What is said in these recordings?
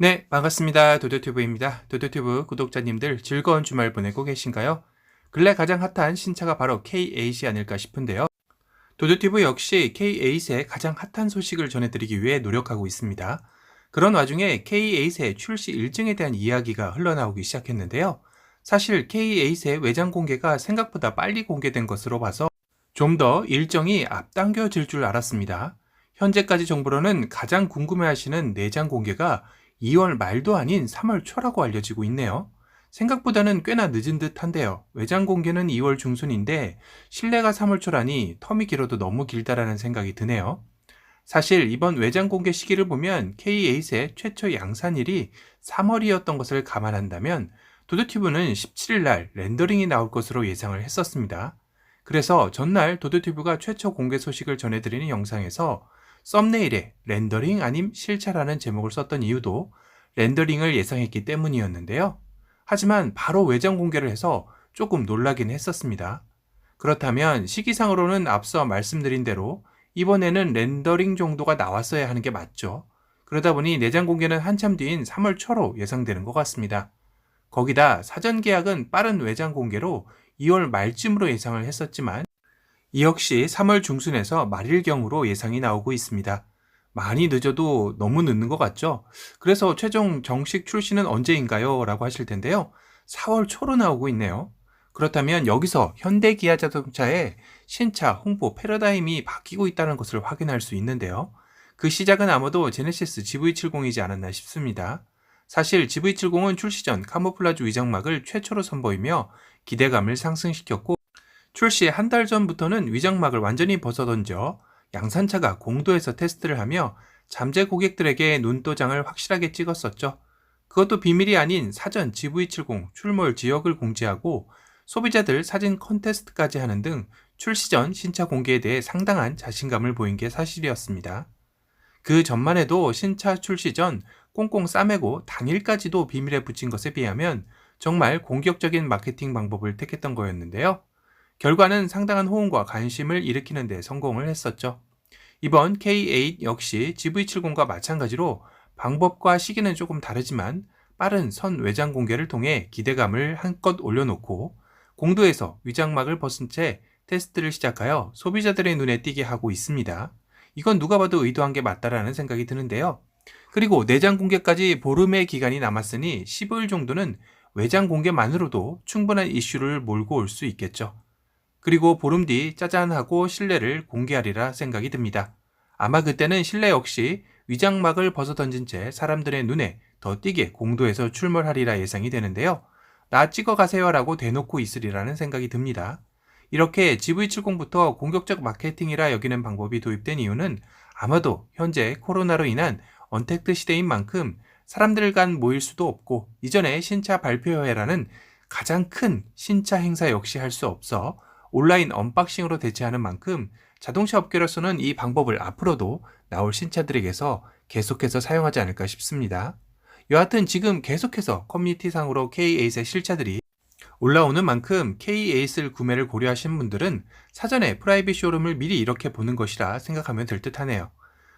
네, 반갑습니다. 도도튜브입니다. 도도튜브 구독자님들 즐거운 주말 보내고 계신가요? 근래 가장 핫한 신차가 바로 K8이 아닐까 싶은데요. 도도튜브 역시 K8의 가장 핫한 소식을 전해드리기 위해 노력하고 있습니다. 그런 와중에 K8의 출시 일정에 대한 이야기가 흘러나오기 시작했는데요. 사실 K8의 외장 공개가 생각보다 빨리 공개된 것으로 봐서 좀 더 일정이 앞당겨질 줄 알았습니다. 현재까지 정보로는 가장 궁금해하시는 내장 공개가 2월 말도 아닌 3월 초라고 알려지고 있네요. 생각보다는 꽤나 늦은 듯 한데요. 외장 공개는 2월 중순인데 실내가 3월 초라니 텀이 길어도 너무 길다라는 생각이 드네요. 사실 이번 외장 공개 시기를 보면 K8의 최초 양산일이 3월이었던 것을 감안한다면 도드튜브는 17일 날 렌더링이 나올 것으로 예상을 했었습니다. 그래서 전날 도드튜브가 최초 공개 소식을 전해드리는 영상에서 썸네일에 렌더링 아님 실차라는 제목을 썼던 이유도 렌더링을 예상했기 때문이었는데요. 하지만 바로 외장 공개를 해서 조금 놀라긴 했었습니다. 그렇다면 시기상으로는 앞서 말씀드린 대로 이번에는 렌더링 정도가 나왔어야 하는 게 맞죠. 그러다 보니 내장 공개는 한참 뒤인 3월 초로 예상되는 것 같습니다. 거기다 사전 계약은 빠른 외장 공개로 2월 말쯤으로 예상을 했었지만 이 역시 3월 중순에서 말일경으로 예상이 나오고 있습니다. 많이 늦어도 너무 늦는 것 같죠? 그래서 최종 정식 출시는 언제인가요? 라고 하실 텐데요. 4월 초로 나오고 있네요. 그렇다면 여기서 현대 기아 자동차의 신차 홍보 패러다임이 바뀌고 있다는 것을 확인할 수 있는데요. 그 시작은 아마도 제네시스 GV70이지 않았나 싶습니다. 사실 GV70은 출시 전 카모플라주 위장막을 최초로 선보이며 기대감을 상승시켰고 출시 한 달 전부터는 위장막을 완전히 벗어던져 양산차가 공도에서 테스트를 하며 잠재 고객들에게 눈도장을 확실하게 찍었었죠. 그것도 비밀이 아닌 사전 GV70 출몰 지역을 공지하고 소비자들 사진 컨테스트까지 하는 등 출시 전 신차 공개에 대해 상당한 자신감을 보인 게 사실이었습니다. 그 전만 해도 신차 출시 전 꽁꽁 싸매고 당일까지도 비밀에 붙인 것에 비하면 정말 공격적인 마케팅 방법을 택했던 거였는데요. 결과는 상당한 호응과 관심을 일으키는 데 성공을 했었죠. 이번 K8 역시 GV70과 마찬가지로 방법과 시기는 조금 다르지만 빠른 선 외장 공개를 통해 기대감을 한껏 올려놓고 공도에서 위장막을 벗은 채 테스트를 시작하여 소비자들의 눈에 띄게 하고 있습니다. 이건 누가 봐도 의도한 게 맞다라는 생각이 드는데요. 그리고 내장 공개까지 보름의 기간이 남았으니 15일 정도는 외장 공개만으로도 충분한 이슈를 몰고 올 수 있겠죠. 그리고 보름 뒤 짜잔 하고 실내를 공개하리라 생각이 듭니다. 아마 그때는 실내 역시 위장막을 벗어 던진 채 사람들의 눈에 더 띄게 공도에서 출몰하리라 예상이 되는데요. 나 찍어 가세요라고 대놓고 있으리라는 생각이 듭니다. 이렇게 GV70부터 공격적 마케팅이라 여기는 방법이 도입된 이유는 아마도 현재 코로나로 인한 언택트 시대인 만큼 사람들 간 모일 수도 없고 이전에 신차 발표회라는 가장 큰 신차 행사 역시 할 수 없어 온라인 언박싱으로 대체하는 만큼 자동차 업계로서는 이 방법을 앞으로도 나올 신차들에게서 계속해서 사용하지 않을까 싶습니다. 여하튼 지금 계속해서 커뮤니티상으로 K8의 실차들이 올라오는 만큼 K8을 구매를 고려하신 분들은 사전에 프라이빗 쇼룸을 미리 이렇게 보는 것이라 생각하면 될 듯하네요.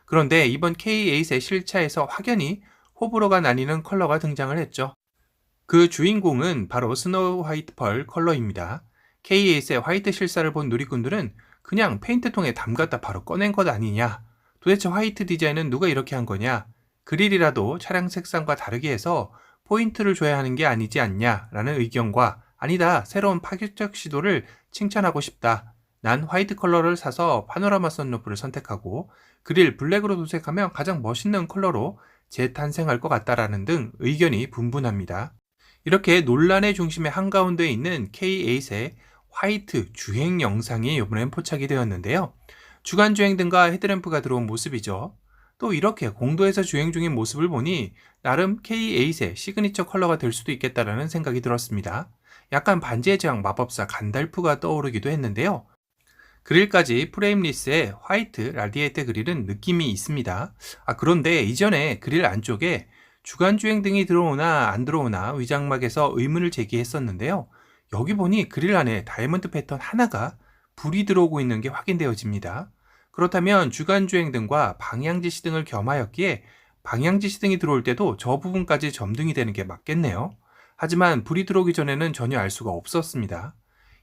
그런데 이번 K8의 실차에서 확연히 호불호가 나뉘는 컬러가 등장을 했죠. 그 주인공은 바로 스노우 화이트 펄 컬러입니다. K8의 화이트 실사를 본 누리꾼들은 그냥 페인트통에 담갔다 바로 꺼낸 것 아니냐. 도대체 화이트 디자인은 누가 이렇게 한 거냐. 그릴이라도 차량 색상과 다르게 해서 포인트를 줘야 하는 게 아니지 않냐. 라는 의견과 아니다. 새로운 파격적 시도를 칭찬하고 싶다. 난 화이트 컬러를 사서 파노라마 선루프를 선택하고 그릴 블랙으로 도색하면 가장 멋있는 컬러로 재탄생할 것 같다라는 등 의견이 분분합니다. 이렇게 논란의 중심의 한가운데에 있는 K8의 화이트 주행 영상이 이번엔 포착이 되었는데요. 주간 주행 등과 헤드램프가 들어온 모습이죠. 또 이렇게 공도에서 주행 중인 모습을 보니 나름 K8의 시그니처 컬러가 될 수도 있겠다라는 생각이 들었습니다. 약간 반지의 제왕 마법사 간달프가 떠오르기도 했는데요. 그릴까지 프레임리스의 화이트 라디에이터 그릴은 느낌이 있습니다. 아, 그런데 이전에 그릴 안쪽에 주간 주행 등이 들어오나 안 들어오나 위장막에서 의문을 제기했었는데요. 여기 보니 그릴 안에 다이아몬드 패턴 하나가 불이 들어오고 있는 게 확인되어집니다. 그렇다면 주간 주행 등과 방향 지시 등을 겸하였기에 방향지 시 등이 들어올 때도 저 부분까지 점등이 되는 게 맞겠네요. 하지만 불이 들어오기 전에는 전혀 알 수가 없었습니다.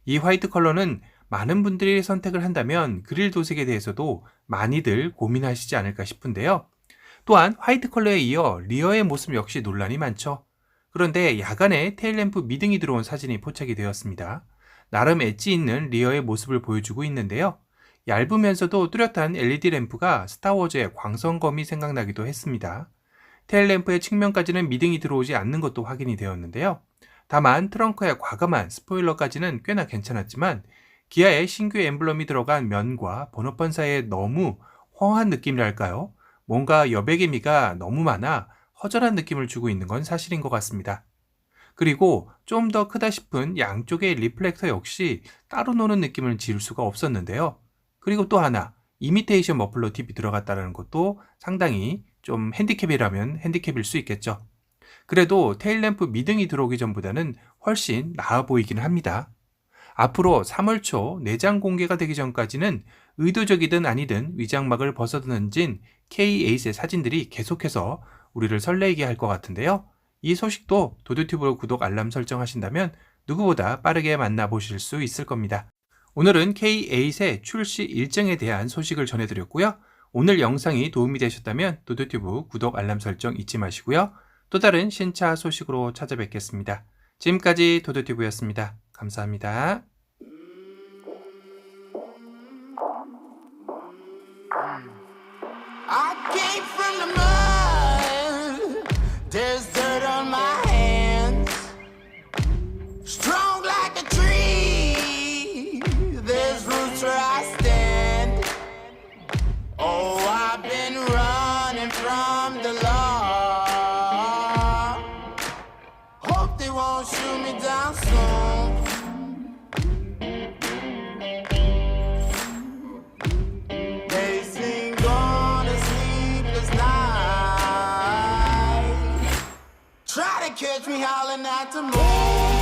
이 화이트 컬러는 많은 분들이 선택을 한다면 그릴 도색에 대해서도 많이들 고민하시지 않을까 싶은데요. 또한 화이트 컬러에 이어 리어의 모습 역시 논란이 많죠. 그런데 야간에 테일램프 미등이 들어온 사진이 포착이 되었습니다. 나름 엣지 있는 리어의 모습을 보여주고 있는데요. 얇으면서도 뚜렷한 LED 램프가 스타워즈의 광선검이 생각나기도 했습니다. 테일램프의 측면까지는 미등이 들어오지 않는 것도 확인이 되었는데요. 다만 트렁크의 과감한 스포일러까지는 꽤나 괜찮았지만 기아의 신규 엠블럼이 들어간 면과 번호판 사이에 너무 헝한 느낌이랄까요? 뭔가 여백의 미가 너무 많아 허전한 느낌을 주고 있는 건 사실인 것 같습니다. 그리고 좀 더 크다 싶은 양쪽의 리플렉터 역시 따로 노는 느낌을 지울 수가 없었는데요. 그리고 또 하나, 이미테이션 머플러 팁이 들어갔다는 것도 상당히 좀 핸디캡이라면 핸디캡일 수 있겠죠. 그래도 테일램프 미등이 들어오기 전보다는 훨씬 나아 보이기는 합니다. 앞으로 3월 초 내장 공개가 되기 전까지는 의도적이든 아니든 위장막을 벗어던진 K8의 사진들이 계속해서 우리를 설레게 할 것 같은데요. 이 소식도 도도튜브 구독 알람 설정하신다면 누구보다 빠르게 만나보실 수 있을 겁니다. 오늘은 K8의 출시 일정에 대한 소식을 전해드렸고요. 오늘 영상이 도움이 되셨다면 도도튜브 구독 알람 설정 잊지 마시고요. 또 다른 신차 소식으로 찾아뵙겠습니다. 지금까지 도도튜브였습니다. 감사합니다. Dirt on my hands. Strong Catch me howling at the moon.